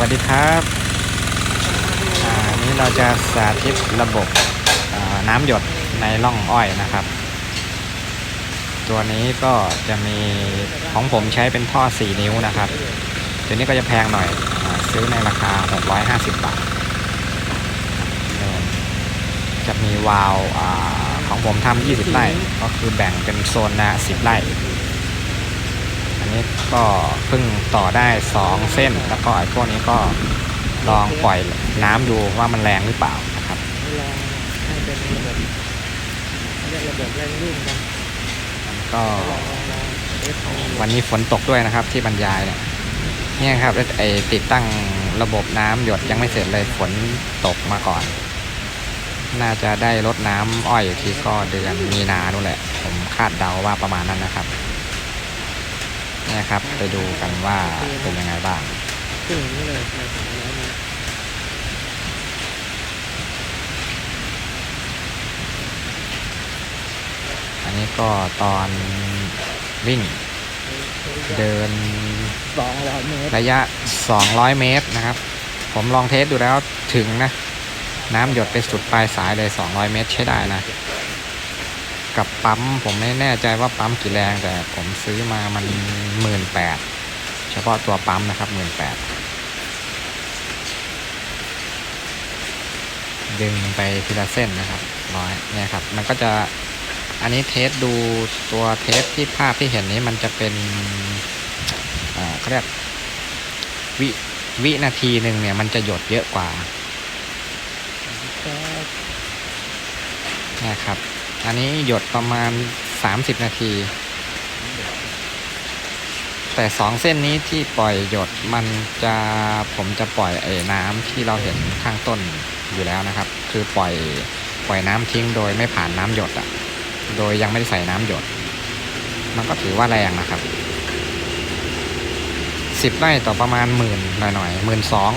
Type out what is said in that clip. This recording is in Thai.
วัสดีครับอันนี้เราจะสาธิตระบบน้ำหยดในร่องอ้อยนะครับ ตัวนี้ก็จะมีของผมใช้เป็นท่อ 4 นิ้วนะครับ ตัวนี้ก็จะแพงหน่อยอซื้อในราคา 650 บาท จะมีวาล์วของผมทำ20 ไร่ ก็คือแบ่งเป็นโซนนะ 10 ไร่ นนี้ก็เพิ่งต่อได้ 2 เส้น แล้วก็ไอ้พวกนี้ก็ลองปล่อยน้ำดูว่ามันแรงหรือเปล่านะครับลองให้เป็นระบบเรียกระบบแรงรุ่งกันก็ลองลองลองเทสเอาวันนี้ฝนตกด้วยนะครับ ที่บรรยายเนี่ยเนี่ยครับไอ้ติดตั้งระบบน้ำหยดยังไม่เสร็จเลยฝนตกมาก่อน น่าจะได้ลดน้ำอ้อยอยู่ที่ก็เดือนมีนานู่นแหละ ผมคาดเดาว่าประมาณนั้นนะครับเนี่ยครับ ไปดูกันว่าเป็นยังไงบ้างขึ้นอย่างนี้เลยไปถึงแล้วนะอันนี้ก็ตอนวิ่งเดินสองร้อยเมตร ระยะ 200 เมตรนะครับ ผมลองเทสดูแล้วถึงนะ น้ำหยดไปสุดปลายสายเลย 200 เมตรใช้ได้นะ กับปั๊ม ผมไม่แน่ใจว่าปั๊มกี่แรงแต่ผมซื้อมามันหมื่นแปดเฉพาะตัวปั๊มนะครับหมื่นแปดดึงไปทีละเส้นนะครับร้อยเนี่ยครับ มันก็จะอันนี้เทสดูตัวเทสที่ภาพที่เห็นนี้มันจะเป็นอ่าเขาเรียกวิวินาทีหนึ่งเนี่ยมันจะหยดเยอะกว่านะครับ อันนี้หยดประมาณ 30 นาที แต่สองเส้นนี้ที่ปล่อยหยดมันจะผมจะปล่อยไอ้น้ำที่เราเห็นข้างต้นอยู่แล้วนะครับ คือปล่อยปล่อยน้ำทิ้งโดยไม่ผ่านน้ำหยดอะ่ะ โดยยังไม่ได้ใส่น้ำหยด มันก็ถือว่าแรงนะครับ10ไร่ต่อประมาณหมื่นหน่อยๆหมื่นสอง